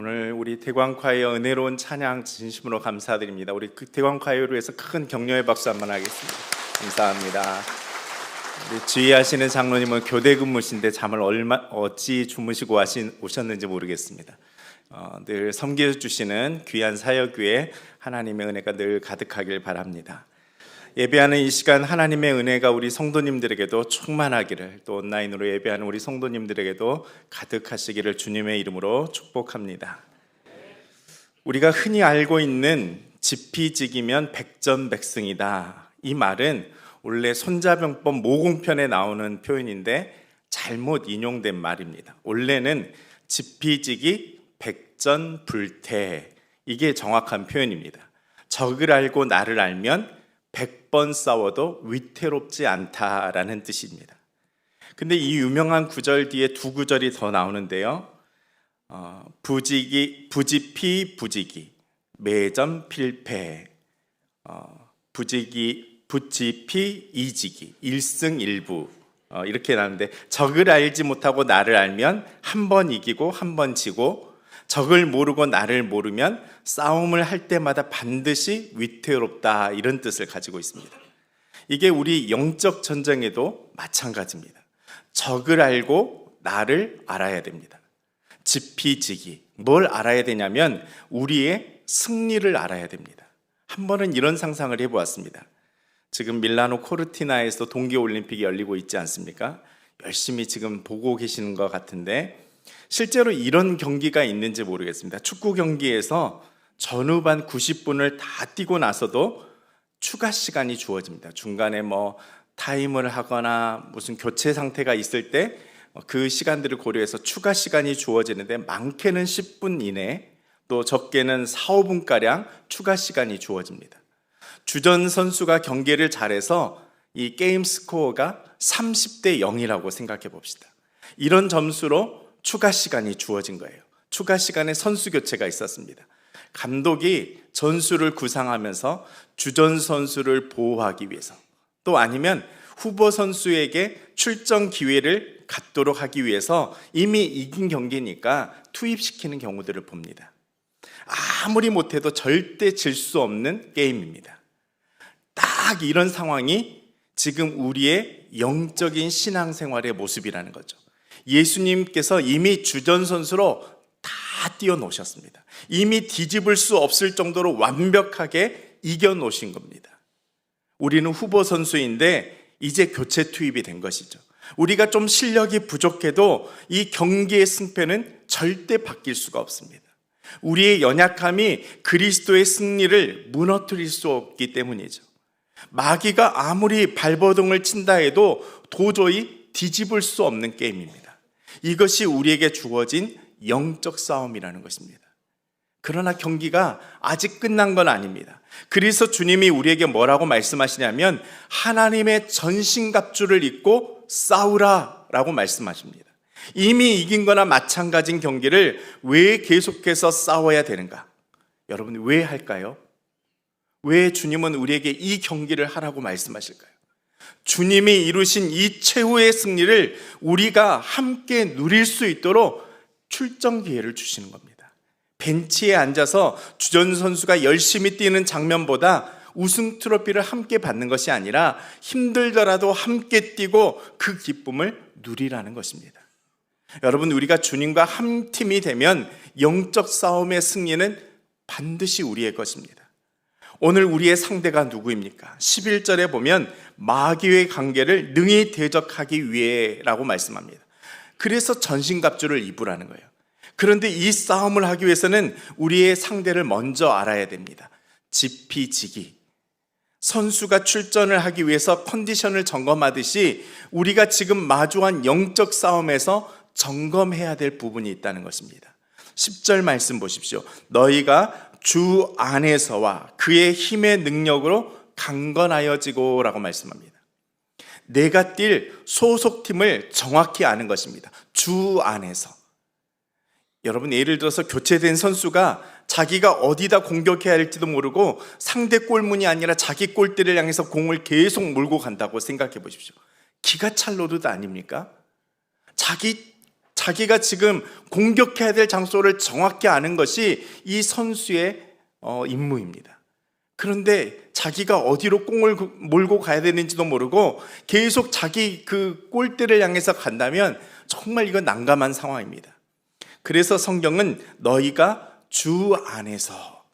오늘 우리 대광과의 은혜로운 찬양 진심으로 감사드립니다. 우리 그 대광과의로 해서 큰 격려의 박수 한번 하겠습니다. 감사합니다. 지휘하시는 장로님은 교대 근무신데 잠을 얼마 어찌 주무시고 하신, 오셨는지 모르겠습니다. 어, 늘 섬겨 주시는 귀한 사역교회 하나님의 은혜가 늘 가득하길 바랍니다. 예배하는 이 시간 하나님의 은혜가 우리 성도님들에게도 충만하기를 또 온라인으로 예배하는 우리 성도님들에게도 가득하시기를 주님의 이름으로 축복합니다. 우리가 흔히 알고 있는 지피지기면 백전백승이다. 이 말은 원래 손자병법 모공편에 나오는 표현인데 잘못 인용된 말입니다. 원래는 지피지기 백전불태 이게 정확한 표현입니다. 적을 알고 나를 알면 100번 싸워도 위태롭지 않다라는 뜻입니다. 근데 이 유명한 구절 뒤에 두 구절이 더 나오는데요. 어, 부지기, 부지피, 부지기, 매점 필패, 어, 부지기, 부지피, 이지기, 일승일부 어, 이렇게 나오는데 적을 알지 못하고 나를 알면 한 번 이기고 한 번 지고 적을 모르고 나를 모르면 싸움을 할 때마다 반드시 위태롭다 이런 뜻을 가지고 있습니다. 이게 우리 영적 전쟁에도 마찬가지입니다. 적을 알고 나를 알아야 됩니다. 지피지기. 뭘 알아야 되냐면 우리의 승리를 알아야 됩니다. 한 번은 이런 상상을 해보았습니다. 지금 밀라노 코르티나에서 동계올림픽이 열리고 있지 않습니까? 열심히 지금 보고 계시는 것 같은데 실제로 이런 경기가 있는지 모르겠습니다. 축구 경기에서 전후반 90분을 다 뛰고 나서도 추가 시간이 주어집니다. 중간에 뭐 타임을 하거나 무슨 교체 상태가 있을 때 그 시간들을 고려해서 추가 시간이 주어지는데 많게는 10분 이내 또 적게는 4, 5분 가량 추가 시간이 주어집니다. 주전 선수가 경기를 잘해서 이 게임 스코어가 30대 0이라고 생각해 봅시다. 이런 점수로 추가 시간이 주어진 거예요. 추가 시간에 선수 교체가 있었습니다. 감독이 전술을 구상하면서 주전 선수를 보호하기 위해서 또 아니면 후보 선수에게 출전 기회를 갖도록 하기 위해서 이미 이긴 경기니까 투입시키는 경우들을 봅니다. 아무리 못해도 절대 질 수 없는 게임입니다. 딱 이런 상황이 지금 우리의 영적인 신앙생활의 모습이라는 거죠. 예수님께서 이미 주전 선수로 다 뛰어놓으셨습니다. 이미 뒤집을 수 없을 정도로 완벽하게 이겨놓으신 겁니다. 우리는 후보 선수인데 이제 교체 투입이 된 것이죠. 우리가 좀 실력이 부족해도 이 경기의 승패는 절대 바뀔 수가 없습니다. 우리의 연약함이 그리스도의 승리를 무너뜨릴 수 없기 때문이죠. 마귀가 아무리 발버둥을 친다 해도 도저히 뒤집을 수 없는 게임입니다. 이것이 우리에게 주어진 영적 싸움이라는 것입니다. 그러나 경기가 아직 끝난 건 아닙니다. 그래서 주님이 우리에게 뭐라고 말씀하시냐면 하나님의 전신갑주를 입고 싸우라 라고 말씀하십니다. 이미 이긴 거나 마찬가지인 경기를 왜 계속해서 싸워야 되는가? 여러분 왜 할까요? 왜 주님은 우리에게 이 경기를 하라고 말씀하실까요? 주님이 이루신 이 최후의 승리를 우리가 함께 누릴 수 있도록 출정 기회를 주시는 겁니다. 벤치에 앉아서 주전 선수가 열심히 뛰는 장면보다 우승 트로피를 함께 받는 것이 아니라 힘들더라도 함께 뛰고 그 기쁨을 누리라는 것입니다. 여러분, 우리가 주님과 한 팀이 되면 영적 싸움의 승리는 반드시 우리의 것입니다. 오늘 우리의 상대가 누구입니까? 11절에 보면 마귀의 관계를 능히 대적하기 위해라고 말씀합니다. 그래서 전신갑주를 입으라는 거예요. 그런데 이 싸움을 하기 위해서는 우리의 상대를 먼저 알아야 됩니다. 지피지기. 선수가 출전을 하기 위해서 컨디션을 점검하듯이 우리가 지금 마주한 영적 싸움에서 점검해야 될 부분이 있다는 것입니다. 10절 말씀 보십시오. 너희가 주 안에서와 그의 힘의 능력으로 강건하여지고라고 말씀합니다. 내가 뛸 소속팀을 정확히 아는 것입니다. 주 안에서. 여러분, 예를 들어서 교체된 선수가 자기가 어디다 공격해야 할지도 모르고 상대 골문이 아니라 자기 골대를 향해서 공을 계속 몰고 간다고 생각해 보십시오. 기가 찰 노릇 아닙니까? 자기 자기가 지금 공격해야 될 장소를 정확히 아는 것이 이 선수의 어, 임무입니다. 그런데 자기가 어디로 공을 그- 몰고 가야 되는지도 모르고 계속 자기 그 골대를 향해서 간다면 정말 이건 난감한 상황입니다. 그래서 성경은 너희가 주 안에서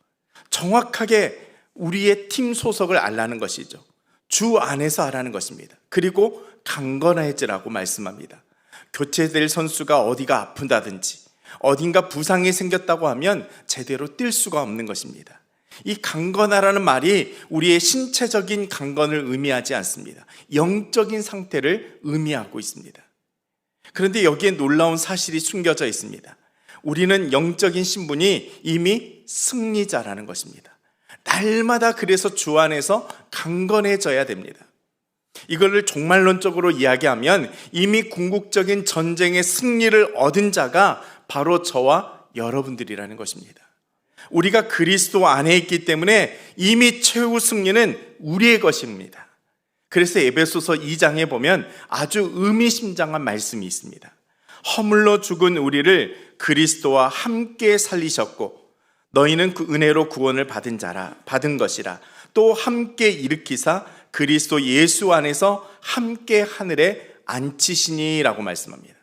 정확하게 우리의 팀 소속을 알라는 것이죠. 주 안에서 하라는 것입니다. 그리고 강건해지라고 말씀합니다. 교체될 선수가 어디가 아픈다든지 어딘가 부상이 생겼다고 하면 제대로 뛸 수가 없는 것입니다. 이 강건하라는 말이 우리의 신체적인 강건을 의미하지 않습니다. 영적인 상태를 의미하고 있습니다. 그런데 여기에 놀라운 사실이 숨겨져 있습니다. 우리는 영적인 신분이 이미 승리자라는 것입니다. 날마다 그래서 주 안에서 강건해져야 됩니다. 이거를 종말론적으로 이야기하면 이미 궁극적인 전쟁의 승리를 얻은 자가 바로 저와 여러분들이라는 것입니다. 우리가 그리스도 안에 있기 때문에 이미 최후 승리는 우리의 것입니다. 그래서 에베소서 2장에 보면 아주 의미심장한 말씀이 있습니다. 허물로 죽은 우리를 그리스도와 함께 살리셨고 너희는 그 은혜로 구원을 받은 자라 받은 것이라 또 함께 일으키사 그리스도 예수 안에서 함께 하늘에 앉히시니라고 말씀합니다.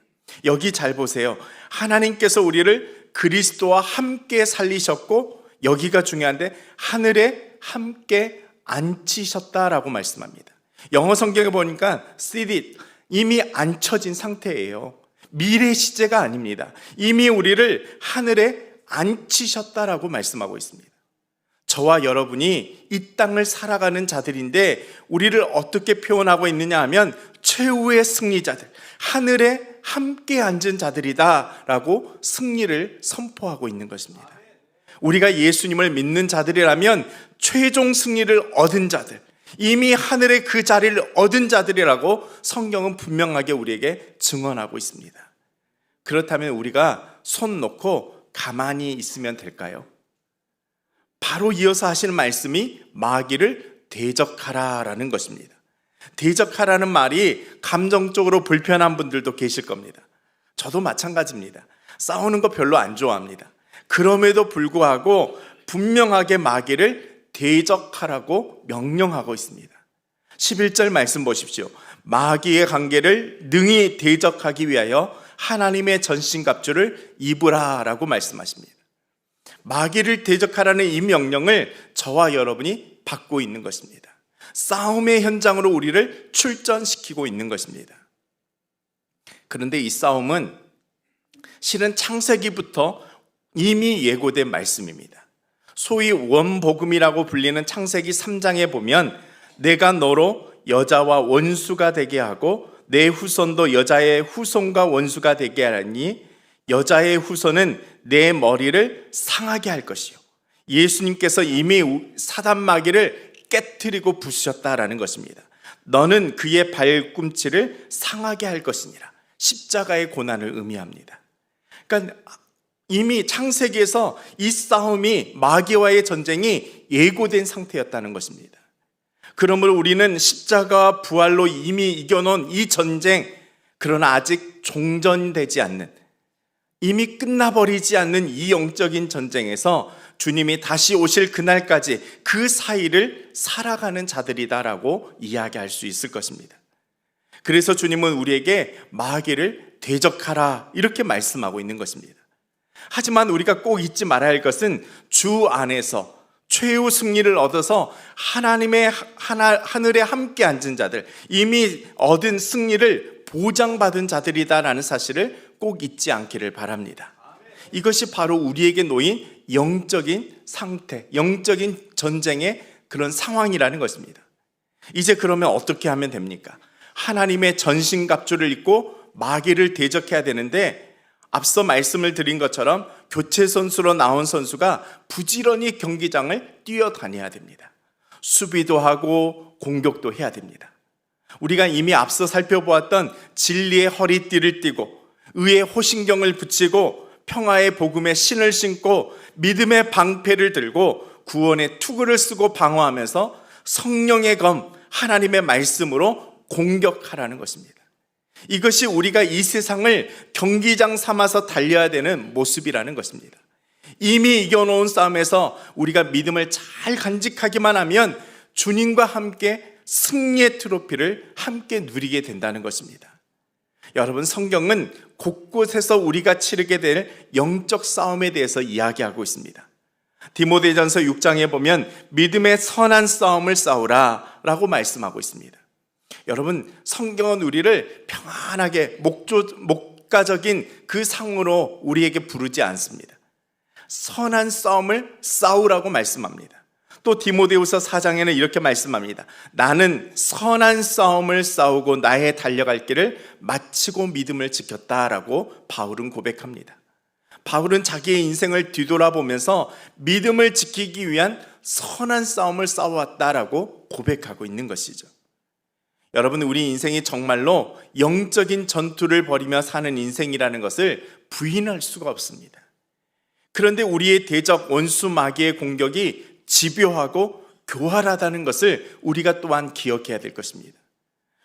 여기 잘 보세요. 하나님께서 우리를 그리스도와 함께 살리셨고 여기가 중요한데 하늘에 함께 앉히셨다라고 말씀합니다. 영어 성경에 보니까 seated 이미 앉혀진 상태예요. 미래 시제가 아닙니다. 이미 우리를 하늘에 앉히셨다라고 말씀하고 있습니다. 저와 여러분이 이 땅을 살아가는 자들인데 우리를 어떻게 표현하고 있느냐 하면 최후의 승리자들, 하늘에 함께 앉은 자들이다라고 승리를 선포하고 있는 것입니다. 우리가 예수님을 믿는 자들이라면 최종 승리를 얻은 자들, 이미 하늘의 그 자리를 얻은 자들이라고 성경은 분명하게 우리에게 증언하고 있습니다. 그렇다면 우리가 손 놓고 가만히 있으면 될까요? 바로 이어서 하시는 말씀이 마귀를 대적하라라는 것입니다. 대적하라는 말이 감정적으로 불편한 분들도 계실 겁니다. 저도 마찬가지입니다. 싸우는 거 별로 안 좋아합니다. 그럼에도 불구하고 분명하게 마귀를 대적하라고 명령하고 있습니다. 11절 말씀 보십시오. 마귀의 관계를 능히 대적하기 위하여 하나님의 전신갑주를 입으라라고 말씀하십니다. 마귀를 대적하라는 이 명령을 저와 여러분이 받고 있는 것입니다. 싸움의 현장으로 우리를 출전시키고 있는 것입니다. 그런데 이 싸움은 실은 창세기부터 이미 예고된 말씀입니다. 소위 원복음이라고 불리는 창세기 3장에 보면 내가 너로 여자와 원수가 되게 하고 내 후손도 여자의 후손과 원수가 되게 하니 여자의 후손은 내 머리를 상하게 할 것이요. 예수님께서 이미 사단 마귀를 깨뜨리고 부수셨다라는 것입니다. 너는 그의 발꿈치를 상하게 할 것이니라. 십자가의 고난을 의미합니다. 그러니까 이미 창세기에서 이 싸움이 마귀와의 전쟁이 예고된 상태였다는 것입니다. 그러므로 우리는 십자가 부활로 이미 이겨놓은 이 전쟁, 그러나 아직 종전되지 않는, 이미 끝나버리지 않는 이 영적인 전쟁에서 주님이 다시 오실 그날까지 그 사이를 살아가는 자들이다라고 이야기할 수 있을 것입니다. 그래서 주님은 우리에게 마귀를 대적하라 이렇게 말씀하고 있는 것입니다. 하지만 우리가 꼭 잊지 말아야 할 것은 주 안에서 최후 승리를 얻어서 하나님의 하나, 하늘에 함께 앉은 자들, 이미 얻은 승리를 보장받은 자들이다라는 사실을 꼭 잊지 않기를 바랍니다. 이것이 바로 우리에게 놓인 영적인 상태, 영적인 전쟁의 그런 상황이라는 것입니다. 이제 그러면 어떻게 하면 됩니까? 하나님의 전신갑주를 입고 마귀를 대적해야 되는데 앞서 말씀을 드린 것처럼 교체 선수로 나온 선수가 부지런히 경기장을 뛰어다녀야 됩니다. 수비도 하고 공격도 해야 됩니다. 우리가 이미 앞서 살펴보았던 진리의 허리띠를 띠고 의의 호신경을 붙이고 평화의 복음의 신을 신고 믿음의 방패를 들고 구원의 투구를 쓰고 방어하면서 성령의 검 하나님의 말씀으로 공격하라는 것입니다. 이것이 우리가 이 세상을 경기장 삼아서 달려야 되는 모습이라는 것입니다. 이미 이겨놓은 싸움에서 우리가 믿음을 잘 간직하기만 하면 주님과 함께 승리의 트로피를 함께 누리게 된다는 것입니다. 여러분, 성경은 곳곳에서 우리가 치르게 될 영적 싸움에 대해서 이야기하고 있습니다. 디모데전서 6장에 보면 믿음의 선한 싸움을 싸우라 라고 말씀하고 있습니다. 여러분, 성경은 우리를 평안하게 목조, 목가적인 그 상으로 우리에게 부르지 않습니다. 선한 싸움을 싸우라고 말씀합니다. 또 디모데후서 4장에는 이렇게 말씀합니다. 나는 선한 싸움을 싸우고 나의 달려갈 길을 마치고 믿음을 지켰다라고 바울은 고백합니다. 바울은 자기의 인생을 뒤돌아보면서 믿음을 지키기 위한 선한 싸움을 싸워왔다라고 고백하고 있는 것이죠. 여러분, 우리 인생이 정말로 영적인 전투를 벌이며 사는 인생이라는 것을 부인할 수가 없습니다. 그런데 우리의 대적 원수 마귀의 공격이 집요하고 교활하다는 것을 우리가 또한 기억해야 될 것입니다.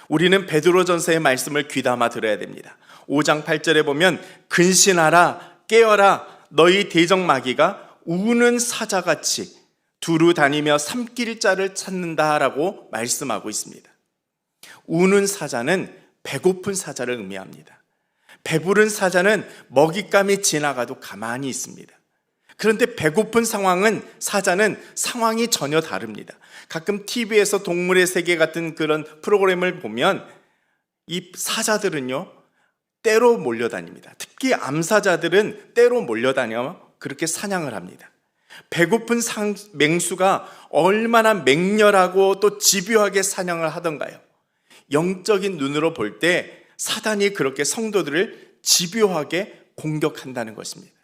우리는 베드로전서의 말씀을 귀담아 들어야 됩니다. 5장 8절에 보면 근신하라 깨어라 너희 대적 마귀가 우는 사자같이 두루 다니며 삼킬 자를 찾는다라고 말씀하고 있습니다. 우는 사자는 배고픈 사자를 의미합니다. 배부른 사자는 먹잇감이 지나가도 가만히 있습니다. 그런데 배고픈 상황은 사자는 상황이 전혀 다릅니다. 가끔 TV에서 동물의 세계 같은 그런 프로그램을 보면 이 사자들은요, 때로 몰려다닙니다. 특히 암사자들은 때로 몰려다녀 그렇게 사냥을 합니다. 배고픈 상, 맹수가 얼마나 맹렬하고 또 집요하게 사냥을 하던가요? 영적인 눈으로 볼 때 사단이 그렇게 성도들을 집요하게 공격한다는 것입니다.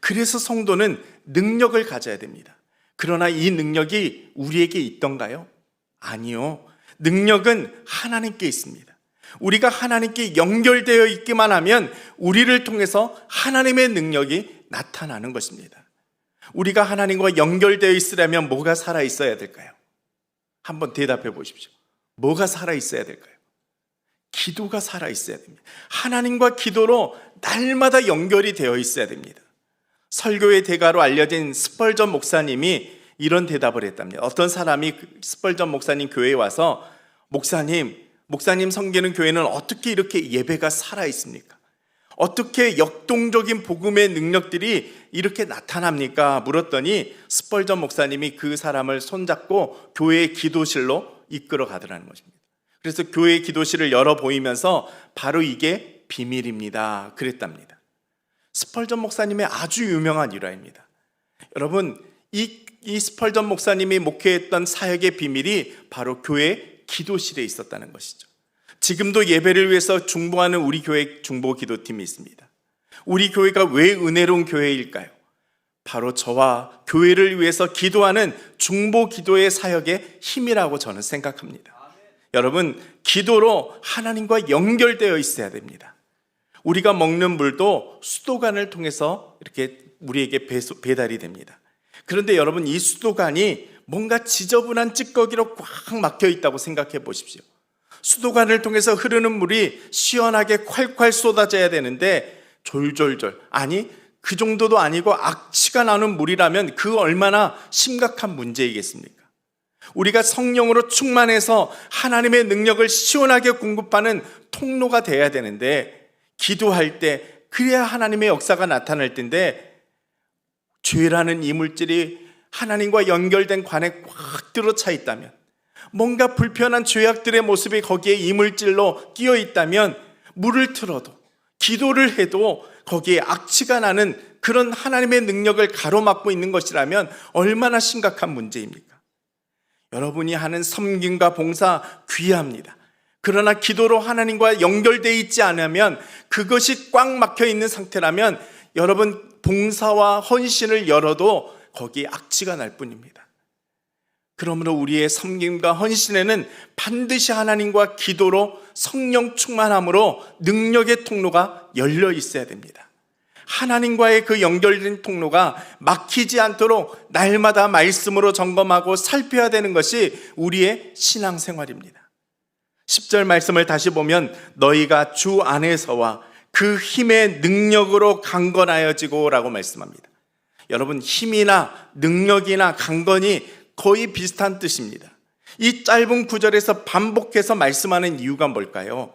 그래서 성도는 능력을 가져야 됩니다. 그러나 이 능력이 우리에게 있던가요? 아니요. 능력은 하나님께 있습니다. 우리가 하나님께 연결되어 있기만 하면 우리를 통해서 하나님의 능력이 나타나는 것입니다. 우리가 하나님과 연결되어 있으려면 뭐가 살아 있어야 될까요? 한번 대답해 보십시오. 뭐가 살아 있어야 될까요? 기도가 살아 있어야 됩니다. 하나님과 기도로 날마다 연결이 되어 있어야 됩니다. 설교의 대가로 알려진 스펄전 목사님이 이런 대답을 했답니다. 어떤 사람이 그 스펄전 목사님 교회에 와서 목사님, 목사님 섬기는 교회는 어떻게 이렇게 예배가 살아 있습니까? 어떻게 역동적인 복음의 능력들이 이렇게 나타납니까? 물었더니 스펄전 목사님이 그 사람을 손잡고 교회의 기도실로 이끌어 가더라는 것입니다. 그래서 교회 기도실을 열어 보이면서 바로 이게 비밀입니다. 그랬답니다. 스펄전 목사님의 아주 유명한 일화입니다. 여러분, 이, 이 스펄전 목사님이 목회했던 사역의 비밀이 바로 교회 기도실에 있었다는 것이죠. 지금도 예배를 위해서 중보하는 우리 교회 중보 기도팀이 있습니다. 우리 교회가 왜 은혜로운 교회일까요? 바로 저와 교회를 위해서 기도하는 중보 기도의 사역의 힘이라고 저는 생각합니다. 여러분, 기도로 하나님과 연결되어 있어야 됩니다. 우리가 먹는 물도 수도관을 통해서 이렇게 우리에게 배달이 됩니다. 그런데 여러분, 이 수도관이 뭔가 지저분한 찌꺼기로 꽉 막혀 있다고 생각해 보십시오. 수도관을 통해서 흐르는 물이 시원하게 콸콸 쏟아져야 되는데 졸졸졸 아니 그 정도도 아니고 악취가 나는 물이라면 그 얼마나 심각한 문제이겠습니까? 우리가 성령으로 충만해서 하나님의 능력을 시원하게 공급하는 통로가 돼야 되는데 기도할 때 그래야 하나님의 역사가 나타날 텐데 죄라는 이물질이 하나님과 연결된 관에 꽉 들어차 있다면 뭔가 불편한 죄악들의 모습이 거기에 이물질로 끼어 있다면 물을 틀어도 기도를 해도 거기에 악취가 나는 그런 하나님의 능력을 가로막고 있는 것이라면 얼마나 심각한 문제입니까? 여러분이 하는 섬김과 봉사 귀합니다. 그러나 기도로 하나님과 연결되어 있지 않으면 그것이 꽉 막혀 있는 상태라면 여러분 봉사와 헌신을 열어도 거기에 악취가 날 뿐입니다. 그러므로 우리의 섬김과 헌신에는 반드시 하나님과 기도로 성령 충만함으로 능력의 통로가 열려 있어야 됩니다. 하나님과의 그 연결된 통로가 막히지 않도록 날마다 말씀으로 점검하고 살펴야 되는 것이 우리의 신앙생활입니다. 10절 말씀을 다시 보면 너희가 주 안에서와 그 힘의 능력으로 강건하여지고 라고 말씀합니다. 여러분 힘이나 능력이나 강건이 거의 비슷한 뜻입니다. 이 짧은 구절에서 반복해서 말씀하는 이유가 뭘까요?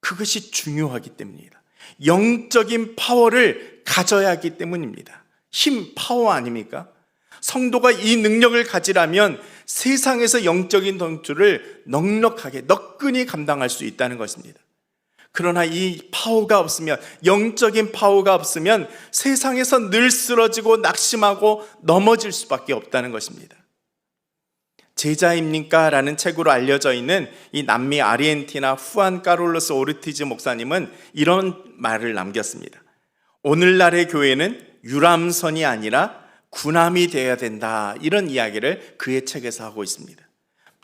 그것이 중요하기 때문입니다. 영적인 파워를 가져야 하기 때문입니다. 힘, 파워 아닙니까? 성도가 이 능력을 가지라면 세상에서 영적인 동주를 넉넉하게, 너끈히 감당할 수 있다는 것입니다. 그러나 이 파워가 없으면, 영적인 파워가 없으면 세상에서 늘 쓰러지고 낙심하고 넘어질 수밖에 없다는 것입니다. 제자입니까? 라는 책으로 알려져 있는 이 남미 아르헨티나 후안 까롤로스 오르티즈 목사님은 이런 말을 남겼습니다. 오늘날의 교회는 유람선이 아니라 군함이 되어야 된다. 이런 이야기를 그의 책에서 하고 있습니다.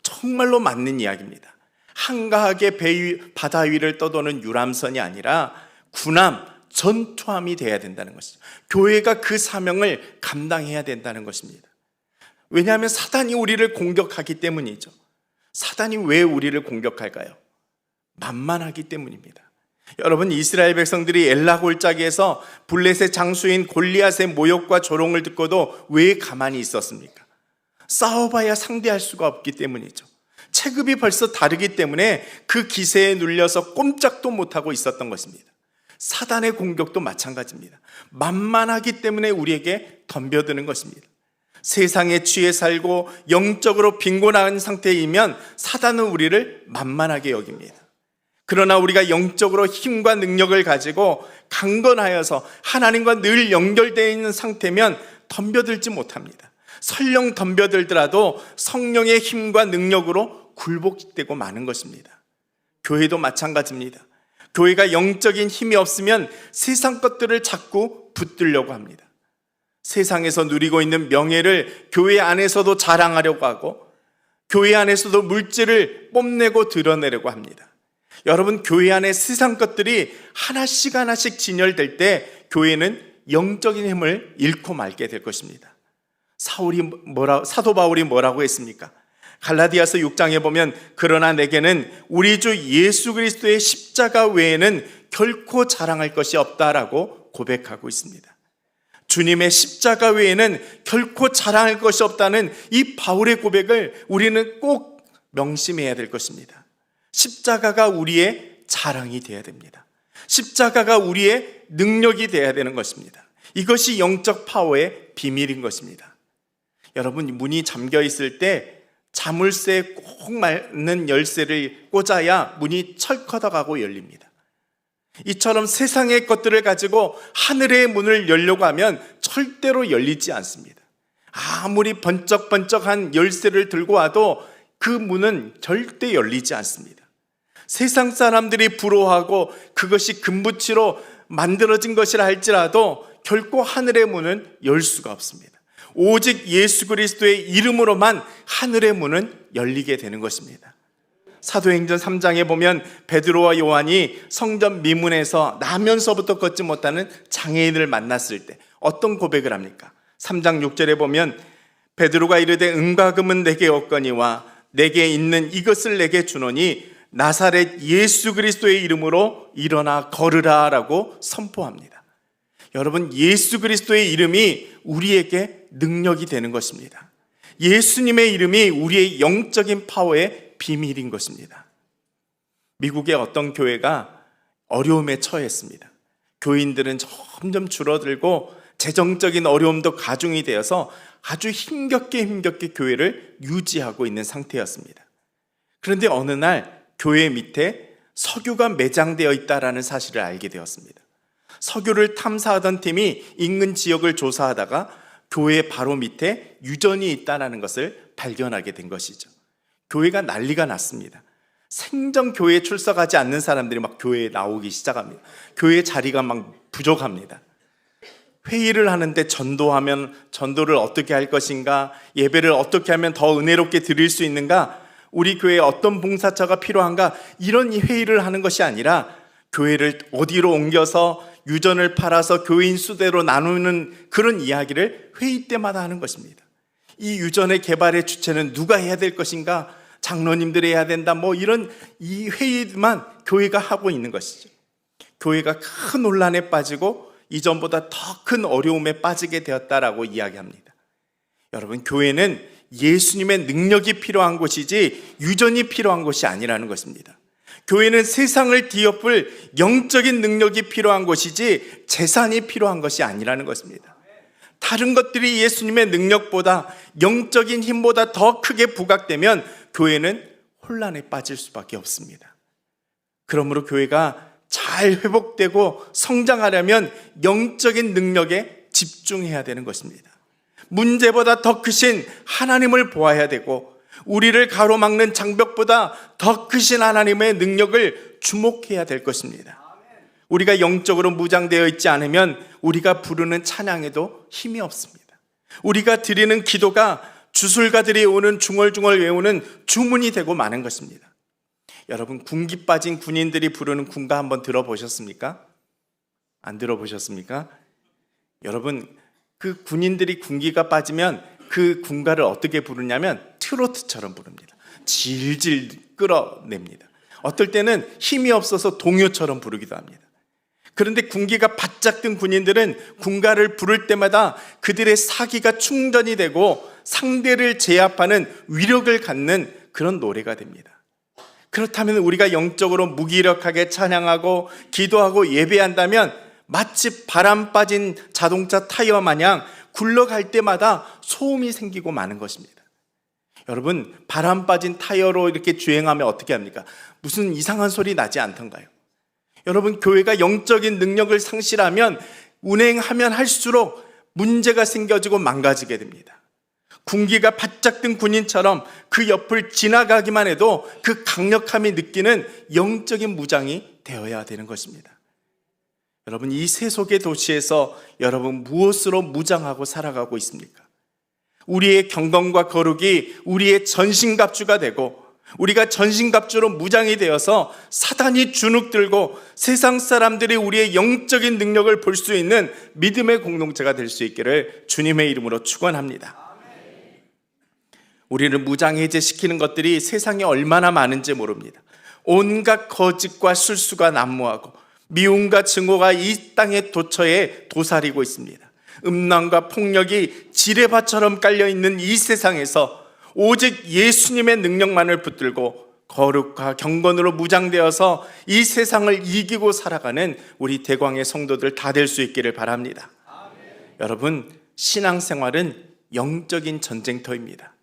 정말로 맞는 이야기입니다. 한가하게 배 위, 바다 위를 떠도는 유람선이 아니라 군함, 전투함이 되어야 된다는 것이죠. 교회가 그 사명을 감당해야 된다는 것입니다. 왜냐하면 사단이 우리를 공격하기 때문이죠. 사단이 왜 우리를 공격할까요? 만만하기 때문입니다. 여러분 이스라엘 백성들이 엘라 골짜기에서 블렛의 장수인 골리앗의 모욕과 조롱을 듣고도 왜 가만히 있었습니까? 싸워봐야 상대할 수가 없기 때문이죠. 체급이 벌써 다르기 때문에 그 기세에 눌려서 꼼짝도 못하고 있었던 것입니다. 사단의 공격도 마찬가지입니다. 만만하기 때문에 우리에게 덤벼드는 것입니다. 세상에 취해 살고 영적으로 빈곤한 상태이면 사단은 우리를 만만하게 여깁니다. 그러나 우리가 영적으로 힘과 능력을 가지고 강건하여서 하나님과 늘 연결되어 있는 상태면 덤벼들지 못합니다. 설령 덤벼들더라도 성령의 힘과 능력으로 굴복되고 마는 것입니다. 교회도 마찬가지입니다. 교회가 영적인 힘이 없으면 세상 것들을 자꾸 붙들려고 합니다. 세상에서 누리고 있는 명예를 교회 안에서도 자랑하려고 하고 교회 안에서도 물질을 뽐내고 드러내려고 합니다. 여러분 교회 안에 세상 것들이 하나씩 하나씩 진열될 때 교회는 영적인 힘을 잃고 말게 될 것입니다. 사울이 뭐라 사도 바울이 뭐라고 했습니까? 갈라디아서 6장에 보면 그러나 내게는 우리 주 예수 그리스도의 십자가 외에는 결코 자랑할 것이 없다라고 고백하고 있습니다. 주님의 십자가 외에는 결코 자랑할 것이 없다는 이 바울의 고백을 우리는 꼭 명심해야 될 것입니다. 십자가가 우리의 자랑이 되어야 됩니다. 십자가가 우리의 능력이 되어야 되는 것입니다. 이것이 영적 파워의 비밀인 것입니다. 여러분, 문이 잠겨 있을 때 자물쇠에 꼭 맞는 열쇠를 꽂아야 문이 철커덕하고 열립니다. 이처럼 세상의 것들을 가지고 하늘의 문을 열려고 하면 절대로 열리지 않습니다. 아무리 번쩍번쩍한 열쇠를 들고 와도 그 문은 절대 열리지 않습니다. 세상 사람들이 부러워하고 그것이 금붙이로 만들어진 것이라 할지라도 결코 하늘의 문은 열 수가 없습니다. 오직 예수 그리스도의 이름으로만 하늘의 문은 열리게 되는 것입니다. 사도행전 3장에 보면 베드로와 요한이 성전 미문에서 나면서부터 걷지 못하는 장애인을 만났을 때 어떤 고백을 합니까? 3장 6절에 보면 베드로가 이르되 은과 금은 내게 없거니와 내게 있는 이것을 내게 주노니 나사렛 예수 그리스도의 이름으로 일어나 걸으라라고 선포합니다. 여러분 예수 그리스도의 이름이 우리에게 능력이 되는 것입니다. 예수님의 이름이 우리의 영적인 파워의 비밀인 것입니다. 미국의 어떤 교회가 어려움에 처했습니다. 교인들은 점점 줄어들고 재정적인 어려움도 가중이 되어서 아주 힘겹게 힘겹게 교회를 유지하고 있는 상태였습니다. 그런데 어느 날 교회 밑에 석유가 매장되어 있다라는 사실을 알게 되었습니다. 석유를 탐사하던 팀이 인근 지역을 조사하다가 교회 바로 밑에 유전이 있다는 것을 발견하게 된 것이죠. 교회가 난리가 났습니다. 생전 교회에 출석하지 않는 사람들이 막 교회에 나오기 시작합니다. 교회 자리가 막 부족합니다. 회의를 하는데 전도하면 전도를 어떻게 할 것인가, 예배를 어떻게 하면 더 은혜롭게 드릴 수 있는가, 우리 교회에 어떤 봉사처가 필요한가, 이런 회의를 하는 것이 아니라 교회를 어디로 옮겨서 유전을 팔아서 교인 수대로 나누는 그런 이야기를 회의 때마다 하는 것입니다. 이 유전의 개발의 주체는 누가 해야 될 것인가? 장로님들이 해야 된다. 뭐 이런 이 회의만 교회가 하고 있는 것이죠. 교회가 큰 논란에 빠지고 이전보다 더 큰 어려움에 빠지게 되었다라고 이야기합니다. 여러분, 교회는 예수님의 능력이 필요한 곳이지 유전이 필요한 곳이 아니라는 것입니다. 교회는 세상을 뒤엎을 영적인 능력이 필요한 곳이지 재산이 필요한 것이 아니라는 것입니다. 다른 것들이 예수님의 능력보다 영적인 힘보다 더 크게 부각되면 교회는 혼란에 빠질 수밖에 없습니다. 그러므로 교회가 잘 회복되고 성장하려면 영적인 능력에 집중해야 되는 것입니다. 문제보다 더 크신 하나님을 보아야 되고 우리를 가로막는 장벽보다 더 크신 하나님의 능력을 주목해야 될 것입니다. 우리가 영적으로 무장되어 있지 않으면 우리가 부르는 찬양에도 힘이 없습니다. 우리가 드리는 기도가 주술가들이 오는 중얼중얼 외우는 주문이 되고 마는 것입니다. 여러분 군기 빠진 군인들이 부르는 군가 한번 들어보셨습니까? 안 들어보셨습니까? 여러분 그 군인들이 군기가 빠지면 그 군가를 어떻게 부르냐면 트로트처럼 부릅니다. 질질 끌어냅니다. 어떨 때는 힘이 없어서 동요처럼 부르기도 합니다. 그런데 군기가 바짝 든 군인들은 군가를 부를 때마다 그들의 사기가 충전이 되고 상대를 제압하는 위력을 갖는 그런 노래가 됩니다. 그렇다면 우리가 영적으로 무기력하게 찬양하고 기도하고 예배한다면 마치 바람 빠진 자동차 타이어 마냥 굴러갈 때마다 소음이 생기고 마는 것입니다. 여러분, 바람 빠진 타이어로 이렇게 주행하면 어떻게 합니까? 무슨 이상한 소리 나지 않던가요? 여러분, 교회가 영적인 능력을 상실하면 운행하면 할수록 문제가 생겨지고 망가지게 됩니다. 군기가 바짝 든 군인처럼 그 옆을 지나가기만 해도 그 강력함이 느끼는 영적인 무장이 되어야 되는 것입니다. 여러분, 이 세속의 도시에서 여러분 무엇으로 무장하고 살아가고 있습니까? 우리의 경건과 거룩이 우리의 전신갑주가 되고 우리가 전신갑주로 무장이 되어서 사단이 주눅 들고 세상 사람들이 우리의 영적인 능력을 볼 수 있는 믿음의 공동체가 될 수 있기를 주님의 이름으로 축원합니다. 우리를 무장해제시키는 것들이 세상에 얼마나 많은지 모릅니다. 온갖 거짓과 술수가 난무하고 미움과 증오가 이 땅의 도처에 도사리고 있습니다. 음란과 폭력이 지뢰밭처럼 깔려 있는 이 세상에서 오직 예수님의 능력만을 붙들고 거룩과 경건으로 무장되어서 이 세상을 이기고 살아가는 우리 대광의 성도들 다 될 수 있기를 바랍니다. 여러분, 신앙생활은 영적인 전쟁터입니다.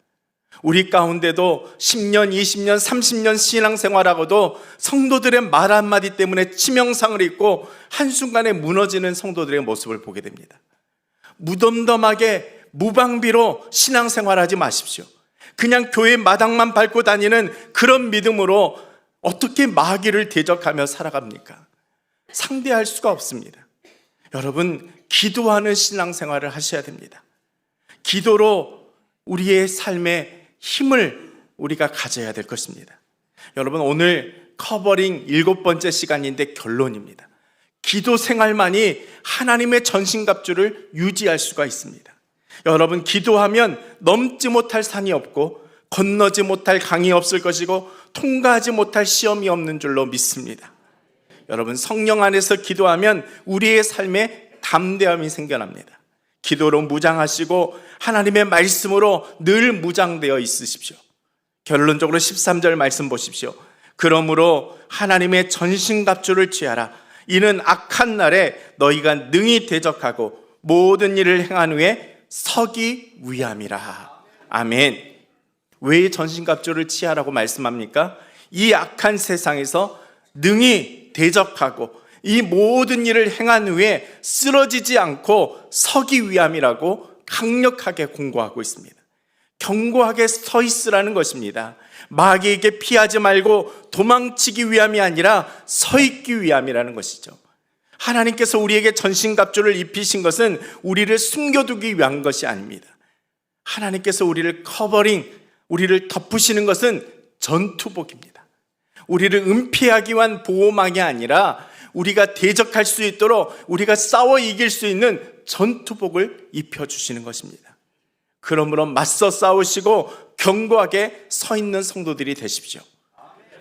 우리 가운데도 10년, 20년, 30년 신앙생활하고도 성도들의 말 한마디 때문에 치명상을 입고 한순간에 무너지는 성도들의 모습을 보게 됩니다. 무덤덤하게 무방비로 신앙생활하지 마십시오. 그냥 교회 마당만 밟고 다니는 그런 믿음으로 어떻게 마귀를 대적하며 살아갑니까? 상대할 수가 없습니다. 여러분, 기도하는 신앙생활을 하셔야 됩니다. 기도로 우리의 삶에 힘을 우리가 가져야 될 것입니다. 여러분, 오늘 커버링 일곱 번째 시간인데 결론입니다. 기도 생활만이 하나님의 전신갑주를 유지할 수가 있습니다. 여러분, 기도하면 넘지 못할 산이 없고 건너지 못할 강이 없을 것이고 통과하지 못할 시험이 없는 줄로 믿습니다. 여러분, 성령 안에서 기도하면 우리의 삶에 담대함이 생겨납니다. 기도로 무장하시고 하나님의 말씀으로 늘 무장되어 있으십시오. 결론적으로 13절 말씀 보십시오. 그러므로 하나님의 전신갑주를 취하라. 이는 악한 날에 너희가 능히 대적하고 모든 일을 행한 후에 서기 위함이라. 아멘. 왜 전신갑주를 취하라고 말씀합니까? 이 악한 세상에서 능히 대적하고 이 모든 일을 행한 후에 쓰러지지 않고 서기 위함이라고 강력하게 공고하고 있습니다. 견고하게 서 있으라는 것입니다. 마귀에게 피하지 말고 도망치기 위함이 아니라 서 있기 위함이라는 것이죠. 하나님께서 우리에게 전신갑주를 입히신 것은 우리를 숨겨두기 위한 것이 아닙니다. 하나님께서 우리를 커버링, 우리를 덮으시는 것은 전투복입니다. 우리를 은폐하기 위한 보호막이 아니라 우리가 대적할 수 있도록 우리가 싸워 이길 수 있는 전투복을 입혀주시는 것입니다. 그러므로 맞서 싸우시고 견고하게 서 있는 성도들이 되십시오.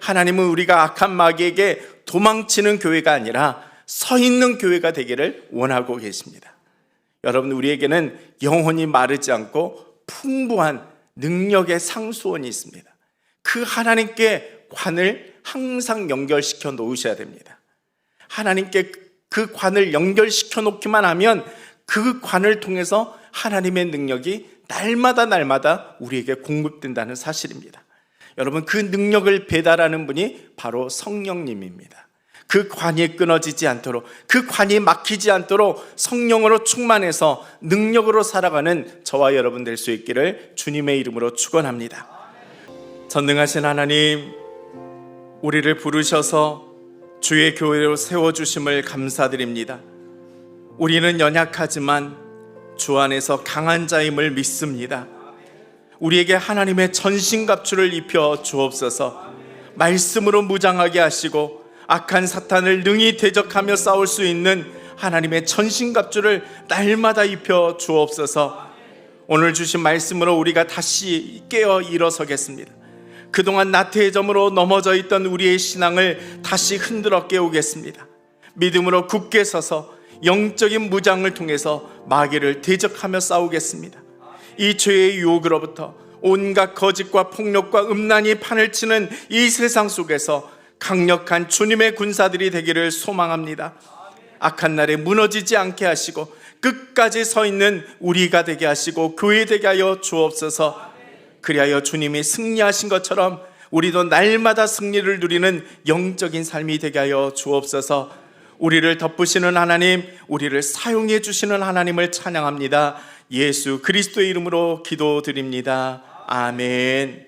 하나님은 우리가 악한 마귀에게 도망치는 교회가 아니라 서 있는 교회가 되기를 원하고 계십니다. 여러분, 우리에게는 영혼이 마르지 않고 풍부한 능력의 상수원이 있습니다. 그 하나님께 관을 항상 연결시켜 놓으셔야 됩니다. 하나님께 그 관을 연결시켜 놓기만 하면 그 관을 통해서 하나님의 능력이 날마다 날마다 우리에게 공급된다는 사실입니다. 여러분, 그 능력을 배달하는 분이 바로 성령님입니다. 그 관이 끊어지지 않도록, 그 관이 막히지 않도록 성령으로 충만해서 능력으로 살아가는 저와 여러분 될 수 있기를 주님의 이름으로 축원합니다. 전능하신 하나님, 우리를 부르셔서 주의 교회로 세워주심을 감사드립니다. 우리는 연약하지만 주 안에서 강한 자임을 믿습니다. 우리에게 하나님의 전신갑주를 입혀 주옵소서 말씀으로 무장하게 하시고 악한 사탄을 능히 대적하며 싸울 수 있는 하나님의 전신갑주를 날마다 입혀 주옵소서 오늘 주신 말씀으로 우리가 다시 깨어 일어서겠습니다. 그동안 나태해점으로 넘어져 있던 우리의 신앙을 다시 흔들어 깨우겠습니다. 믿음으로 굳게 서서 영적인 무장을 통해서 마귀를 대적하며 싸우겠습니다. 이 죄의 유혹으로부터 온갖 거짓과 폭력과 음란이 판을 치는 이 세상 속에서 강력한 주님의 군사들이 되기를 소망합니다. 악한 날에 무너지지 않게 하시고 끝까지 서 있는 우리가 되게 하시고 교회 되게 하여 주옵소서. 그리하여 주님이 승리하신 것처럼 우리도 날마다 승리를 누리는 영적인 삶이 되게 하여 주옵소서. 우리를 덮으시는 하나님, 우리를 사용해 주시는 하나님을 찬양합니다. 예수 그리스도의 이름으로 기도드립니다. 아멘.